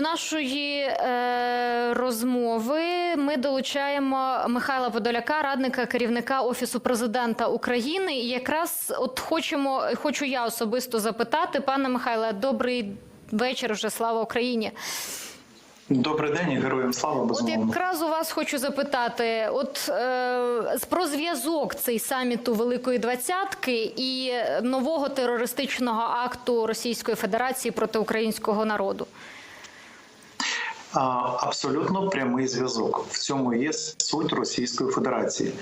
До нашої е, розмови ми долучаємо Михайла Подоляка, радника керівника офісу президента України. І якраз от хочемо, хочу я особисто запитати, пане Михайле, добрий вечір. Вже слава Україні. Добрий день, і героям слава От якраз у вас хочу запитати: от е, про зв'язок цей саміту Великої Двадцятки і нового терористичного акту Російської Федерації проти українського народу. Абсолютно прямий зв'язок. В цьому є суть Російської Федерації.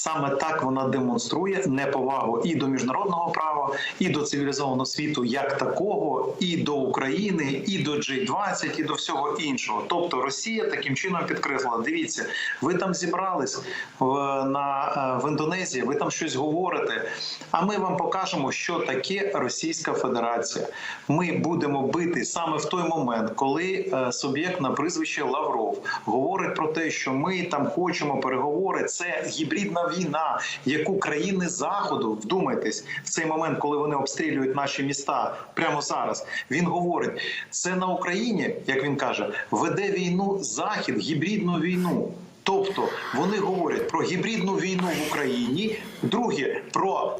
Саме так вона демонструє неповагу і до міжнародного права, і до цивілізованого світу як такого, і до України, і до G20, і до всього іншого. Тобто Росія таким чином підкреслила: дивіться, ви там зібрались в, на е, в Індонезії, ви там щось говорите. А ми вам покажемо, що таке Російська Федерація. Ми будемо бити саме в той момент, коли е, суб'єкт на прізвище Лавров говорить про те, що ми там хочемо переговори. Це гібридна війна, яку країни заходу вдумайтесь в цей момент, коли вони обстрілюють наші міста прямо зараз. Він говорить: це на Україні, як він каже, веде війну захід, гібридну війну. Тобто вони говорять про гібридну війну в Україні, друге про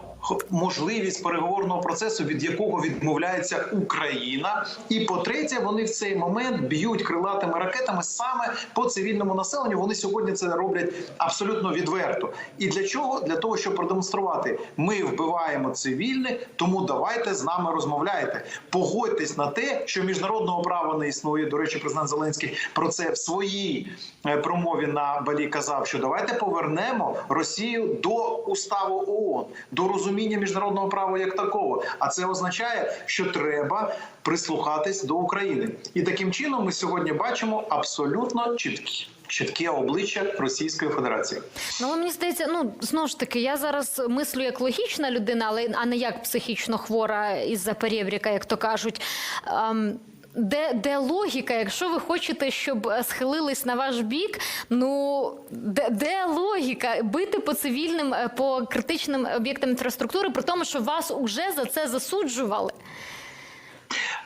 можливість переговорного процесу, від якого відмовляється Україна, і по-третє, вони в цей момент б'ють крилатими ракетами саме по цивільному населенню. Вони сьогодні це роблять абсолютно відверто. І для чого? Для того, щоб продемонструвати, ми вбиваємо цивільних, тому давайте з нами розмовляйте. Погодьтесь на те, що міжнародного права не існує. До речі, президент Зеленський про це в своїй е, промові на Балі казав, що давайте повернемо Росію до уставу ООН, до розуміння міжнародного права як такого. А це означає, що треба прислухатись до України. І таким чином ми сьогодні бачимо абсолютно чіткі. Чітке обличчя Російської Федерації. Ну, мені здається, ну знову ж таки, я зараз мислю як логічна людина, але а не як психічно хвора із-за перебріка, як то кажуть. Ем, де, де логіка, якщо ви хочете, щоб е, схилились на ваш бік, ну де, де логіка бити по цивільним, е, по критичним об'єктам інфраструктури, при тому, що вас уже за це засуджували?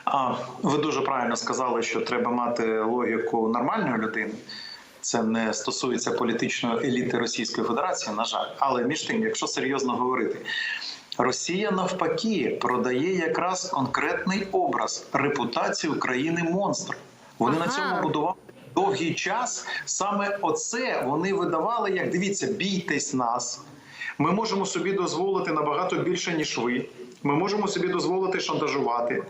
А ви дуже правильно сказали, що треба мати логіку нормальної людини. Це не стосується політичної еліти Російської Федерації, на жаль. Але між тим, якщо серйозно говорити, Росія навпаки продає якраз конкретний образ репутацію країни монстр. Вони на цьому будували. Довгий час саме оце вони видавали як дивіться, бійтесь нас. Ми можемо собі дозволити набагато більше ніж ви. Ми можемо собі дозволити шантажувати.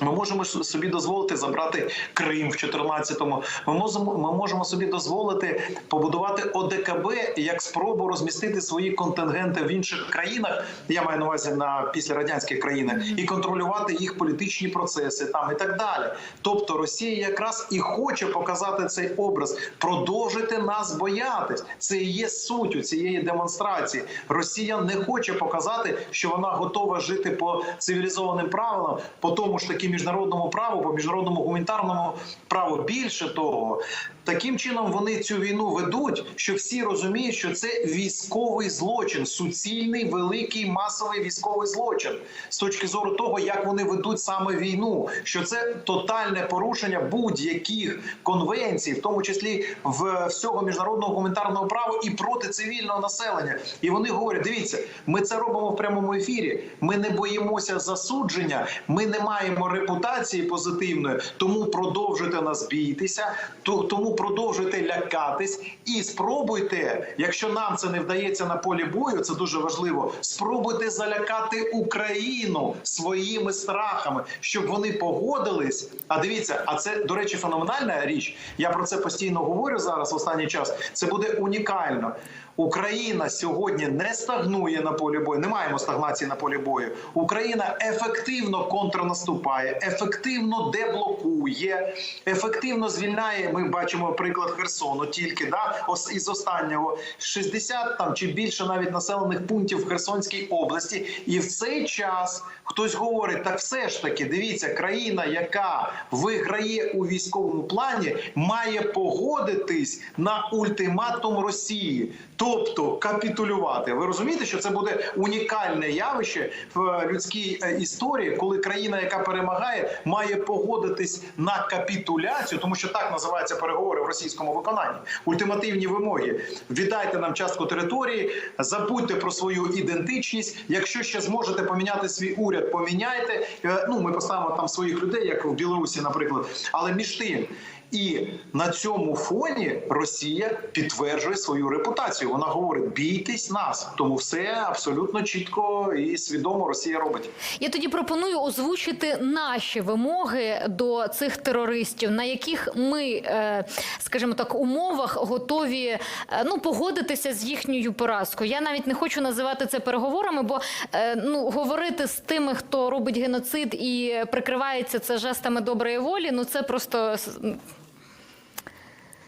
Ми можемо собі дозволити забрати Крим в 14-му. Ми можемо, ми можемо собі дозволити побудувати ОДКБ як спробу розмістити свої контингенти в інших країнах. Я маю на увазі на післярадянських країнах і контролювати їх політичні процеси там і так далі. Тобто Росія якраз і хоче показати цей образ, продовжити нас боятись. Це і є суттю цієї демонстрації. Росія не хоче показати, що вона готова жити по цивілізованим правилам, по тому ж таки міжнародному праву, по міжнародному гуманітарному праву. Більше того, таким чином вони цю війну ведуть, що всі розуміють, що це військовий злочин, суцільний, великий масовий військовий злочин з точки зору того, як вони ведуть саме війну, що це тотальне порушення будь-яких конвенцій, в тому числі в всього міжнародного гуманітарного права і проти цивільного населення. І вони говорять: дивіться, ми це робимо в прямому ефірі. Ми не боїмося засудження, ми не маємо репутації позитивної, тому продовжуйте нас бійтеся, то- продовжуйте лякатись і спробуйте, якщо нам це не вдається на полі бою, це дуже важливо. Спробуйте залякати Україну своїми страхами, щоб вони погодились. А дивіться, а це до речі, феноменальна річ. Я про це постійно говорю зараз. в Останній час це буде унікально. Україна сьогодні не стагнує на полі бою. Не маємо стагнації на полі бою. Україна ефективно контрнаступає, ефективно деблокує, ефективно звільняє. Ми бачимо приклад Херсону. Тільки да із останнього 60 там чи більше навіть населених пунктів в Херсонській області. І в цей час хтось говорить: так все ж таки, дивіться, країна, яка виграє у військовому плані, має погодитись на ультиматум Росії. Тобто капітулювати. Ви розумієте, що це буде унікальне явище в людській е, історії, коли країна, яка перемагає, має погодитись на капітуляцію, тому що так називаються переговори в російському виконанні. Ультимативні вимоги. Віддайте нам частку території, забудьте про свою ідентичність. Якщо ще зможете поміняти свій уряд, поміняйте. Е, Ну ми поставимо там своїх людей, як в Білорусі, наприклад. Але між тим. І на цьому фоні Росія підтверджує свою репутацію. Вона говорить: бійтесь нас, тому все абсолютно чітко і свідомо Росія робить. Я тоді пропоную озвучити наші вимоги до цих терористів, на яких ми, е, скажімо так, умовах готові е, ну погодитися з їхньою поразкою. Я навіть не хочу називати це переговорами, бо е, ну говорити з тими, хто робить геноцид і прикривається це жестами доброї волі. Ну це просто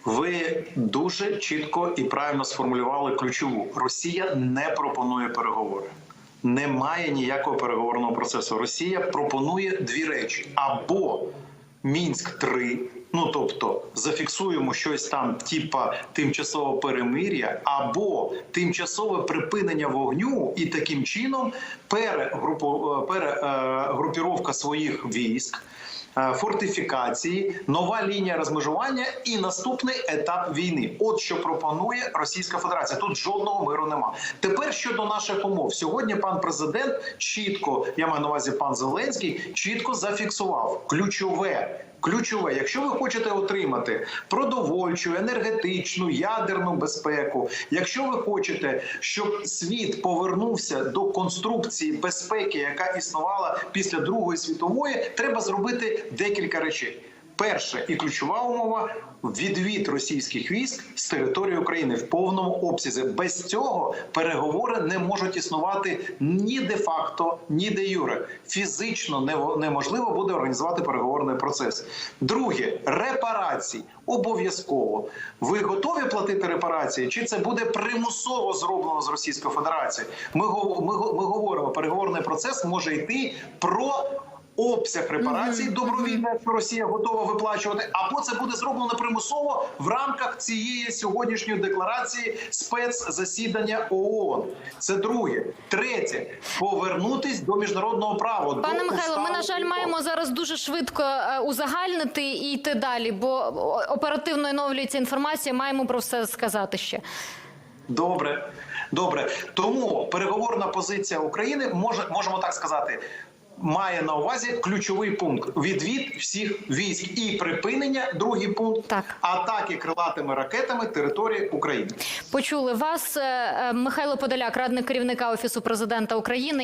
Ви дуже чітко і правильно сформулювали ключову: Росія не пропонує переговори. Немає ніякого переговорного процесу. Росія пропонує дві речі: або Мінськ 3 ну тобто зафіксуємо щось там, типа тимчасове перемир'я, або тимчасове припинення вогню, і таким чином перегрупу, е, перегрупіровка своїх військ е, фортифікації, нова лінія розмежування і наступний етап війни. От що пропонує Російська Федерація. Тут жодного миру нема. Тепер щодо наших умов, сьогодні пан президент чітко, я маю на увазі пан Зеленський, чітко зафіксував ключове. Ключове, якщо ви хочете отримати продовольчу, енергетичну, ядерну безпеку, якщо ви хочете, щоб світ повернувся до конструкції безпеки, яка існувала після Другої світової, треба зробити декілька речей. Перше і ключова умова відвід російських військ з території України в повному обсязі. Без цього переговори не можуть існувати ні де-факто, ні де юре. Фізично неможливо буде організувати переговорний процес. Друге репарації обов'язково. Ви готові платити репарації? Чи це буде примусово зроблено з Російської Федерації? Ми ми, ми говоримо, переговорний процес може йти про. Обсяг репарацій добровільно, якщо Росія готова виплачувати, або це буде зроблено примусово в рамках цієї сьогоднішньої декларації спецзасідання ООН. Це друге, третє повернутись до міжнародного права. Пане Михайло, ми на жаль маємо зараз дуже швидко е, узагальнити і йти далі, бо оперативно оновлюється інформація. Маємо про все сказати ще. Добре, добре. Тому переговорна позиція України може можемо так сказати. Має на увазі ключовий пункт відвід всіх військ і припинення. Другий пункт Так. атаки крилатими ракетами території України. Почули вас, Е, е, Михайло Подоляк, радник керівника офісу президента України.